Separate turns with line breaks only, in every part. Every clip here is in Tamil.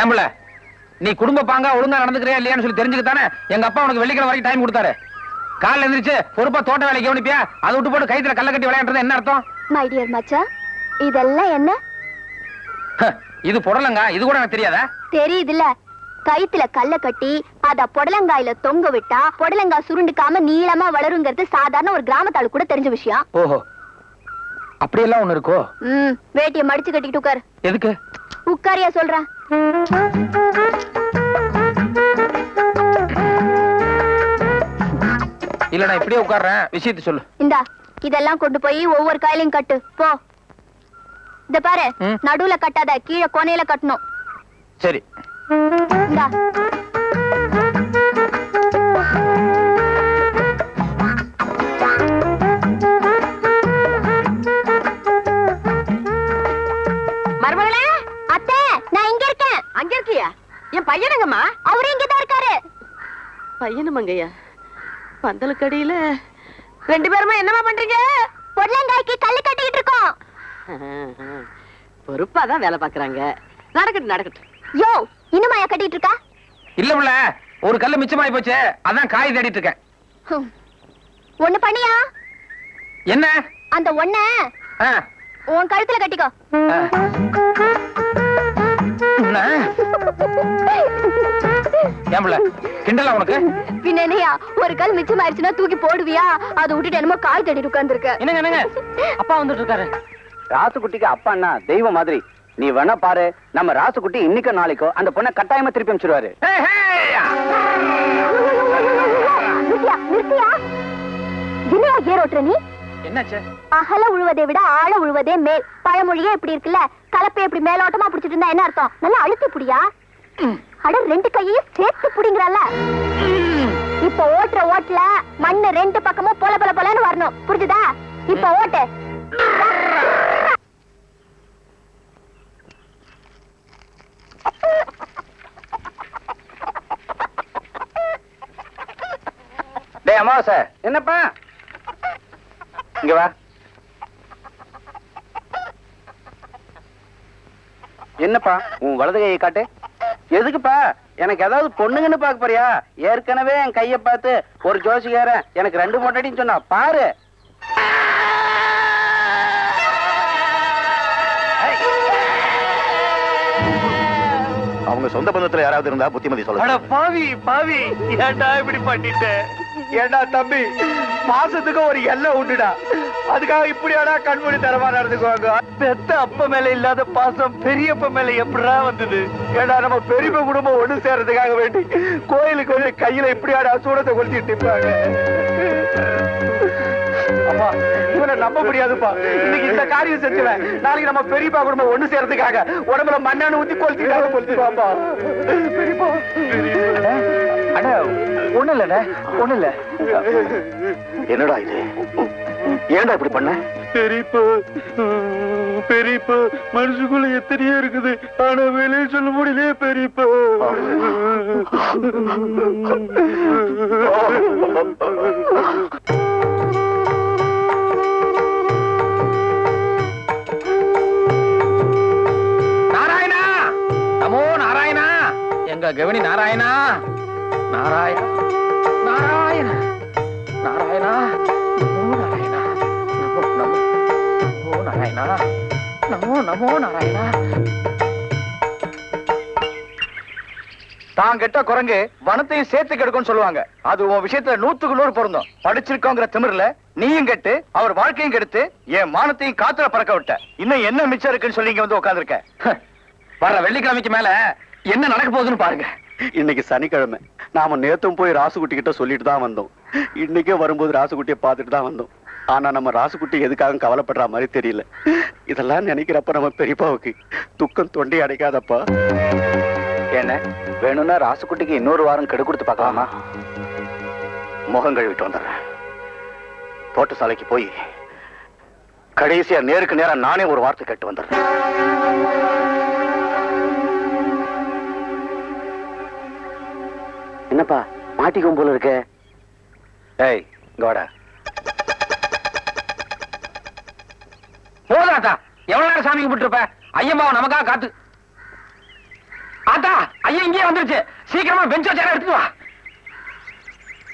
ஏம்புல நீ குடும்ப பாங்கா ஒழுங்கா நடந்துக்கிறியா இல்லையான்னு சொல்லி தெரிஞ்சுக்கத்தானே? எங்க அப்பா உனக்கு வெள்ளிக்கிழமை வரைக்கும் டைம் கொடுத்தாரு. காலைல எந்திரிச்சு பொறுப்பா தோட்ட வேலைக்கு கவனிப்பியா? அதை விட்டு போட்டு கைத்துல கல்ல கட்டி விளையாடுறது என்ன அர்த்தம்?
மை டியர் மச்சான் இதெல்லாம் என்ன?
இது புடலங்க? இது கூட எனக்கு தெரியாதா?
தெரியுதுல்ல. கயித்துல கல்ல கட்டி அத புடலங்காயில தொங்க விட்டா புடலங்காய் சுருண்டுக்காம நீளமா வளருங்கிறது சாதாரண ஒரு கிராமத்தாளு கூட தெரிஞ்ச விஷயம்.
ஓஹோ. அப்படியெல்லாம் ஒண்ணு இருக்கோ?
ம் வேட்டிய மடிச்சு கட்டிக்கிட்டு உட்காரு.
எதுக்கு?
உட்காரியா சொல்றேன்.
இல்ல நான் இப்படியே உட்கார்றேன். விஷயத்தை சொல்லு.
இந்தா இதெல்லாம் கொண்டு போய் ஒவ்வொரு காயிலையும் கட்டு. போ. இத பாரு. நடுவுல கட்டாத கீழே கொனையில கட்டணும்.
சரி.
இந்தா.
என் பையனுங்கம்மா
அவரு இங்கதான் இருக்காரு.
பையனும் அங்கய்யா பந்தலுக்கு அடியில ரெண்டு பேருமா என்னமா பண்றீங்க?
பொடலங்காய்க்கு கல்லு கட்டிக்கிட்டு இருக்கோம்.
பொறுப்பா தான் வேலை பாக்குறாங்க நடக்கட்டும் நடக்கட்டும்.
யோ இன்னுமாயா கட்டிட்டு இருக்கா?
இல்ல புள்ள ஒரு கல்லு மிச்சமாயி போச்சு அதான் காய் தேடிட்டு இருக்கேன்.
ஒண்ணு பண்ணியா?
என்ன?
அந்த ஒண்ண
ஆ,
உன் கழுத்துல கட்டிக்கோ.
ஆ. என்ன? ஏன் புள்ள கிண்டலா உனக்கு?
பின்ன என்னையா ஒரு கல் மிச்சமாயிருச்சுன்னா தூக்கி போடுவியா? அதை விட்டுட்டு என்னமோ கால் தேடி உட்கார்ந்துருக்க.
என்னங்க என்னங்க? அப்பா வந்துட்டு இருக்காரு
அப்பான்னா மாதிரி. நீ வேணா பாரு நம்ம ராசுகுட்டி இன்னைக்கோ நாளைக்கோ அந்த பொண்ணை கட்டாயமா திருப்பி
நிறுத்தியா? என்னையா ஏர் ஓட்டுற நீ?
என்னாச்சு?
அகல உழுவதை விட ஆழ உழுவதே மேல். பழமொழியே இப்படி இருக்குல்ல கலப்பை இப்படி மேலோட்டமா பிடிச்சிட்டு இருந்தா என்ன அர்த்தம்? நல்லா அழுத்தி புடியா? அட ரெண்டு கையையும் சேர்த்து புடிங்கறல்ல இப்ப ஓட்டுற ஓட்டுல மண்ணு ரெண்டு பக்கமும் பொல பொல பொலன்னு வரணும். புரிஞ்சுதா? இப்ப ஓட்டு.
டேய் அமாவாசை. என்னப்பா? இங்க வா. என்னப்பா உன் வலது கையை காட்டு. எதுக்குப்பா? எனக்கு ஏதாவது பொண்ணுங்கன்னு பார்க்க போறியா? ஏற்கனவே என் கையை பார்த்து ஒரு ஜோசிக்காரன் எனக்கு ரெண்டு மொட்டடின்னு சொன்னா பாரு.
அவங்க சொந்த பந்தத்துல யாராவது இருந்தா புத்திமதி சொல்லுங்க.
பாவி பாவி. ஏன்டா இப்படி பண்ணிட்ட? ஏண்டா தம்பி? மாசத்துக்கு ஒரு எல்லை உண்டுடா. அதுக்காக இப்படியாடா கண்மூடி தரமா நடந்துக்குவாங்க? பெத்த அப்ப மேல இல்லாத பாசம் பெரியப்ப மேல எப்படிடா வந்தது? ஏடா நம்ம பெரியப்ப குடும்பம் ஒண்ணு சேர்றதுக்காக வேண்டி கோயிலுக்கு வந்து கையில இப்படியாடா சூடத்தை கொளுத்திட்டு இருப்பாங்க அப்பா இவனை நம்ப முடியாதுப்பா. இன்னைக்கு இந்த காரியம் செஞ்சுவேன். நாளைக்கு நம்ம பெரியப்பா குடும்பம் ஒண்ணு சேர்றதுக்காக உடம்புல மண்ணெண்ணெய் ஊத்தி கொளுத்திட்டாங்க கொளுத்திடுவாப்பா பெரியப்பா.
அட ஒண்ணு இல்ல ஒண்ணு இல்ல.
என்னடா இது? ஏன்டா இப்படி பண்ண?
பெரியப்பா பெரியப்பா மனசுக்குள்ள எத்தனையோ இருக்குது. ஆனா வெளியே சொல்ல முடியலையே பெரியப்பா.
நாராயணா! நமோ நாராயணா! எங்க கவினி நாராயணா! நாராயண நாராயண நாராயணா நமோ நாராயணா நமோ நமோ நமோ நாராயணா நமோ நமோ நாராயணா.
தான் கெட்ட குரங்கு வனத்தையும் சேர்த்து கெடுக்கும்னு சொல்லுவாங்க. அது உன் விஷயத்துல நூத்துக்கு நூறு பொருந்தும். படிச்சிருக்கோங்கிற திமிர்ல நீயும் கெட்டு அவர் வாழ்க்கையும் கெடுத்து என் மானத்தையும் காத்துல பறக்க விட்ட. இன்னும் என்ன மிச்சம் இருக்குன்னு சொல்லி இங்க வந்து உட்காந்துருக்க
வர்ற வெள்ளிக்கிழமைக்கு மேல என்ன நடக்க போகுதுன்னு பாருங்க.
இன்னைக்கு சனிக்கிழமை. நாம நேத்தும் போய் ராசுகுட்டி கிட்ட சொல்லிட்டு தான் வந்தோம். இன்னைக்கே வரும்போது ராசுகுட்டியை பார்த்துட்டு தான் வந்தோம். ஆனா நம்ம ராசுகுட்டி எதுக்காக கவலைப்படுற மாதிரி தெரியல. இதெல்லாம் நினைக்கிறப்ப நம்ம பெரியப்பாவுக்கு துக்கம் தொண்டை அடைக்காதப்பா.
என்ன? வேணும்னா ராசுக்குட்டிக்கு இன்னொரு வாரம் கெடு கொடுத்து பார்க்கலாமா?
முகம் கழுவிட்டு வந்துடுறேன் தோட்ட சாலைக்கு போய் கடைசியா நேருக்கு நேரா நானே ஒரு வார்த்தை கேட்டு வந்துடுறேன்
என்னப்பா மாட்டிக்கும் போல இருக்க? ஏய் வாடா.
போதாத்தா எவ்வளவு நேரம் சாமி கும்பிட்டு இருப்ப ஐயம்மாவை நமக்காக காத்து. ஆத்தா ஐயா இங்கேயே வந்துருச்சு. சீக்கிரமா பெஞ்ச் வச்சார எடுத்துட்டு வா.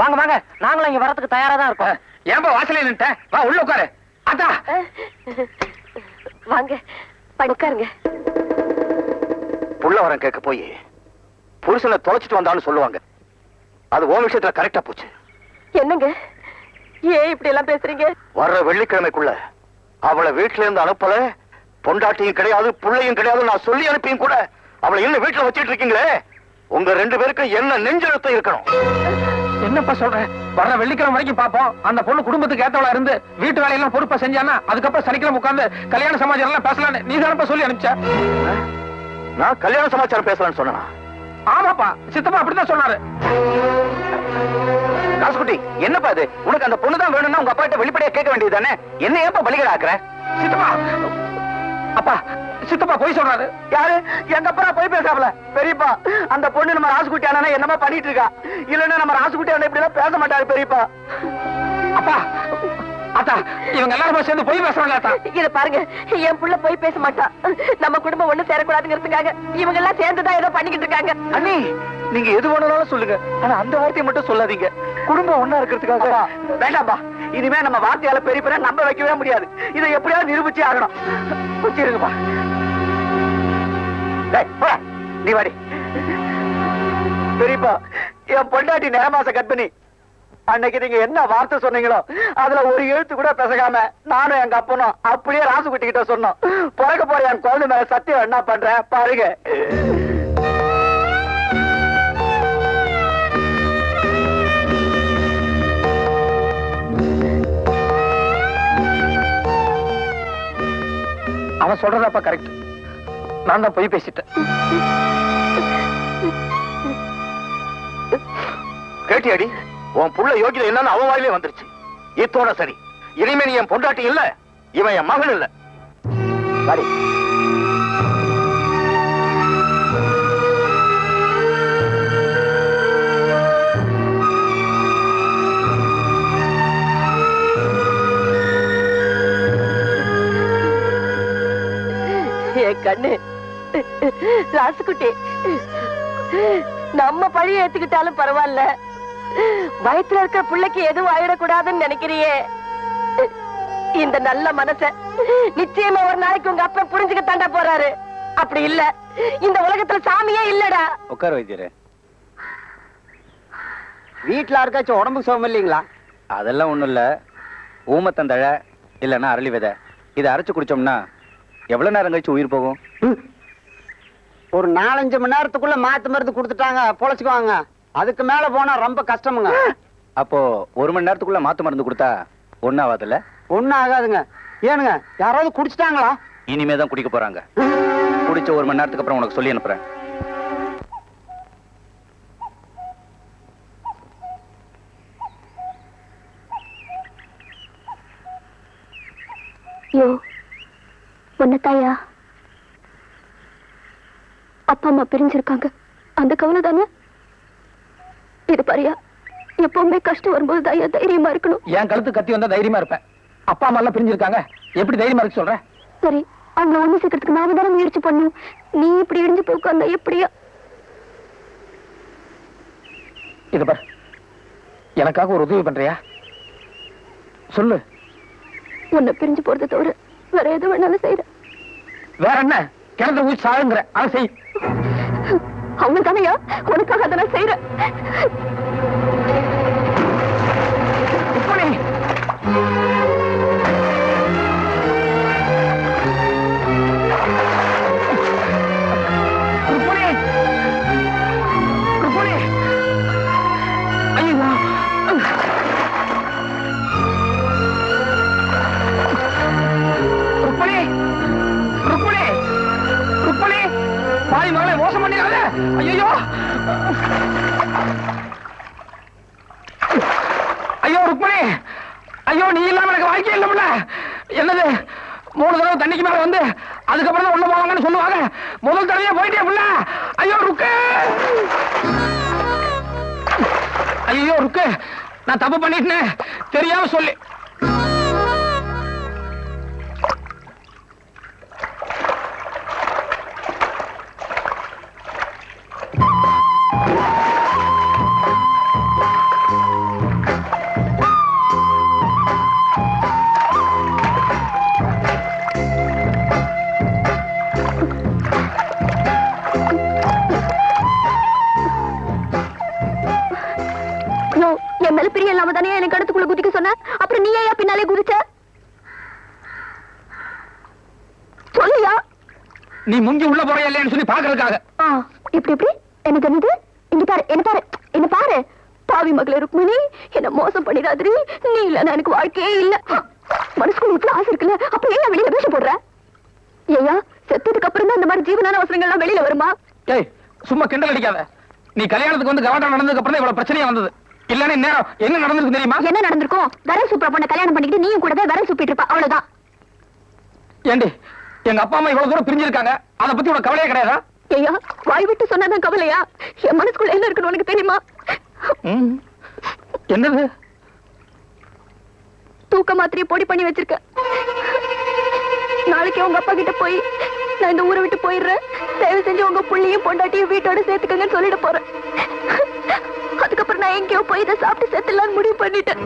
வாங்க வாங்க. நாங்களும் இங்க வரதுக்கு தயாரா தான் இருக்கோம்.
ஏன்பா வாசலே நின்ட்ட வா உள்ள உட்காரு. ஆத்தா
வாங்க படுக்காருங்க
புள்ள வரம் கேட்க போய் புருஷனை தொலைச்சிட்டு வந்தான்னு சொல்லுவாங்க. அது ஓ விஷயத்துல கரெக்டா போச்சு.
என்னங்க? ஏன் இப்படி எல்லாம் பேசுறீங்க?
வர்ற வெள்ளிக்கிழமைக்குள்ள அவளை வீட்டுல இருந்து அனுப்பல பொண்டாட்டியும் கிடையாது புள்ளையும் கிடையாது நான் சொல்லி அனுப்பியும் கூட அவளை இன்னும் வீட்டுல வச்சிட்டு இருக்கீங்களே? உங்க ரெண்டு பேருக்கும் என்ன நெஞ்செழுத்தம் இருக்கணும்?
என்னப்பா சொல்ற? வர்ற வெள்ளிக்கிழமை வரைக்கும் பாப்போம். அந்த பொண்ணு குடும்பத்துக்கு ஏத்தவளா இருந்து வீட்டு வேலையெல்லாம் பொறுப்பா செஞ்சானா அதுக்கப்புறம் சனிக்கிழமை உட்கார்ந்து கல்யாண சமாச்சாரம் எல்லாம் பேசலாம்னு நீ தானப்பா சொல்லி அனுப்பிச்ச?
நான் கல்யாண சமாச்சாரம் பேசலாம்னு சொன்னா
ஆமாப்பா சித்தப்பா அப்படிதான் சொன்னாரு.
ராசுகுட்டி என்னப்பா இது? உனக்கு அந்த பொண்ணு தான் வேணும்னா உங்க அப்பா கிட்ட வெளிப்படையா கேட்க வேண்டியது தானே? என்ன ஏப்பா பலிகடா ஆக்குற?
சித்தப்பா! அப்பா சித்தப்பா போய் சொல்றாரு.
யாரு? எங்க அப்பா போய் பேசாமல பெரியப்பா அந்த பொண்ணு நம்ம ராசுகுட்டி அண்ணா என்னமா பண்ணிட்டு இருக்கா. இல்லன்னா நம்ம ராசுகுட்டி அண்ணன் இப்படி எல்லாம் பேச மாட்டாரு பெரியப்பா.
அப்பா அத்தா இவங்க எல்லாரும் சேர்ந்து போய் பேசுறாங்க
இத பாருங்க என் புள்ள போய் பேச மாட்டா. நம்ம குடும்பம் ஒண்ணு சேரக்கூடாதுங்கிறதுக்காக இவங்க எல்லாம் சேர்ந்துதான் ஏதோ பண்ணிக்கிட்டு இருக்காங்க.
அண்ணி நீங்க எது வேணாலும் சொல்லுங்க. ஆனா அந்த வார்த்தையை மட்டும் சொல்லாதீங்க. குடும்பம் ஒண்ணா இருக்கிறதுக்காக வேண்டாம்பா இனிமே நம்ம வார்த்தையால பெரிய பெரிய நம்ப வைக்கவே முடியாது. இதை எப்படியாவது நிரூபிச்சே ஆகணும். வச்சிருங்கப்பா. நீ வாடி. பெரியப்பா என் பொண்டாட்டி நேரமாச கர்ப்பிணி அன்னைக்கு நீங்க என்ன வார்த்தை சொன்னீங்களோ அதுல ஒரு எழுத்து கூட பேசகாம நானும் எங்க அப்பனும் அப்படியே ராசுகுட்டி கிட்ட சொன்னோம். பிறக்க போற என் குழந்தை மேல சத்தியம் என்ன பண்றேன் பாருங்க.
அவன் சொல்றதப்ப கரெக்ட் நான் தான் போய் பேசிட்டேன்.
கேட்டியாடி? உன் புள்ள யோகிதை என்னன்னு அவன் வாயிலே வந்துருச்சு. இத்தோட சரி. இனிமே நீ என் பொண்டாட்டி இல்ல இவன் என் மகன் இல்ல. சரி.
கண்ணு. ராசுக்குட்டி நம்ம பழிய ஏத்துக்கிட்டாலும் பரவாயில்ல. வயித்துல இருக்கிற பிள்ளைக்கு எதுவும் ஆயிடக்கூடாதுன்னு நினைக்கிறியே? இந்த நல்ல மனச நிச்சயமா ஒரு நாளைக்கு உங்க அப்பா புரிஞ்சுக்க தாண்டா போறாரு. அப்படி இல்ல. இந்த உலகத்துல சாமியே இல்லடா.
உட்கார வைத்தியரே.
வீட்டுல யாருக்காச்சும் உடம்பு சுகம் இல்லைங்களா?
அதெல்லாம் ஒண்ணும் இல்ல. ஊமத்தந்தழை இல்லைன்னா அரளி விதை. இதை அரைச்சு குடிச்சோம்னா எவ்வளவு நேரம் கழிச்சு உயிர் போகும்?
ஒரு நாலஞ்சு மணி நேரத்துக்குள்ள மாத்து மருந்து கொடுத்துட்டாங்க. பொழைச்சுக்குவாங்க. அதுக்கு மேல போனா ரொம்ப கஷ்டமுங்க.
அப்போ ஒரு மணி நேரத்துக்குள்ள மாத்து மருந்து கொடுத்தா ஒன்னும் ஆகாதுல்ல?
ஒண்ணும் ஆகாதுங்க. ஏனுங்க யாராவது குடிச்சிட்டாங்களா?
இனிமே தான் குடிக்க போறாங்க. குடிச்ச ஒரு மணி நேரத்துக்கு அப்புறம் உனக்கு சொல்லி அனுப்புறேன்.
யோ தாயா? அப்பா அம்மா பிரிஞ்சிருக்காங்க. அந்த கவலை தானே? இது பாரியா? எப்பவுமே கஷ்டம் வரும்போது தாயா தைரியமா இருக்கணும்?
என் கழுத்து கத்தி வந்தா தைரியமா இருப்பேன். அப்பா அம்மா எல்லாம் பிரிஞ்சிருக்காங்க. எப்படி தைரியமா இருக்கு சொல்ற?
சரி அவங்க ஒண்ணு சேர்க்கறதுக்கு நாம தானே முயற்சி பண்ணணும். நீ இப்படி இடிஞ்சு போய் உட்கார்ந்தா எப்படியா?
இது பார். எனக்காக ஒரு உதவி பண்றியா? சொல்லு.
உன்னை பிரிஞ்சு போறதை தவிர வேற எது வேணாலும் செய்யறேன்
வேற என்ன? கிணத்துல ஊசி சாகுங்கிற. அதை செய்.
அவங்க தானையா உனக்காக அதை நான் செய்யறேன்
பாவி மகளை மோசம் பண்ணிடாத. ஐயோ ஐயோ ருக்மணி. ஐயோ நீ இல்லாம எனக்கு வாழ்க்கை இல்லைல்ல என்னது? மூணு தடவை தண்ணிக்கு மேல வந்து அதுக்கப்புறம் தான் உள்ள போவாங்கன்னு சொல்லுவாங்க. முதல் தடவையே போயிட்டே புள்ள. ஐயோ ருக்கு. ஐயோ ருக்கு. நான் தப்பு பண்ணிட்டேன். தெரியாம சொல்லி.
ஏன் பின்னாலே குதிச்ச. சொல்லியா?
நீ முங்கி உள்ள போறியா இல்லையான்னு சொல்லி பாக்குறதுக்காக
இப்படி இப்படி? எனக்கு என்னது இங்க பாரு என்ன பாரு என்ன பாரு? பாவி மகளே ருக்மிணி என்ன மோசம் பண்ணிடாதிரி நீ இல்லன்னா எனக்கு வாழ்க்கையே இல்ல. மனசுக்குள்ள இவ்வளவு ஆசை இருக்குல்ல அப்ப ஏன் வெளியில பேச போடுற? ஏயா செத்ததுக்கு அப்புறம் தான் இந்த மாதிரி ஜீவனான அவசரங்கள் எல்லாம் வெளியில வருமா?
சும்மா கிண்டல் அடிக்காத. நீ கல்யாணத்துக்கு வந்து கவாட்டம் நடந்ததுக்கு அப்புறம் இவ்வளவு பிரச்சனையா வந்தது. இல்லன்னா இந்நேரம் என்ன நடந்திருக்கு தெரியுமா?
என்ன நடந்திருக்கும்? வரல் சூப்பரா பொண்ணை கல்யாணம் பண்ணிக்கிட்டு நீயும் கூடவே வரல் சூப்பிட்டு இருப்ப. அவ்வளவுதான்.
ஏண்டி எங்க அப்பா அம்மா இவ்வளவு தூரம் பிரிஞ்சிருக்காங்க. அதை பத்தி உனக்கு கவலையே கிடையாதா?
வாய் விட்டு சொன்னாதான் கவலையா? என் மனசுக்குள்ள என்ன இருக்குன்னு உனக்கு தெரியுமா.
என்னது?
தூக்க மாத்திரையை பொடி பண்ணி வச்சிருக்கேன் நாளைக்கு உங்க அப்பா கிட்ட போய் நான் இந்த ஊரை விட்டு போயிடுறேன். தயவு செஞ்சு உங்க புள்ளையும் பொண்டாட்டியும் வீட்டோட சேர்த்துக்கங்கன்னு சொல்லிட போறேன். அதுக்கப்புறம் நான் எங்கேயோ போய் இதை சாப்பிட்டு செத்துலான்னு முடிவு பண்ணிட்டேன்.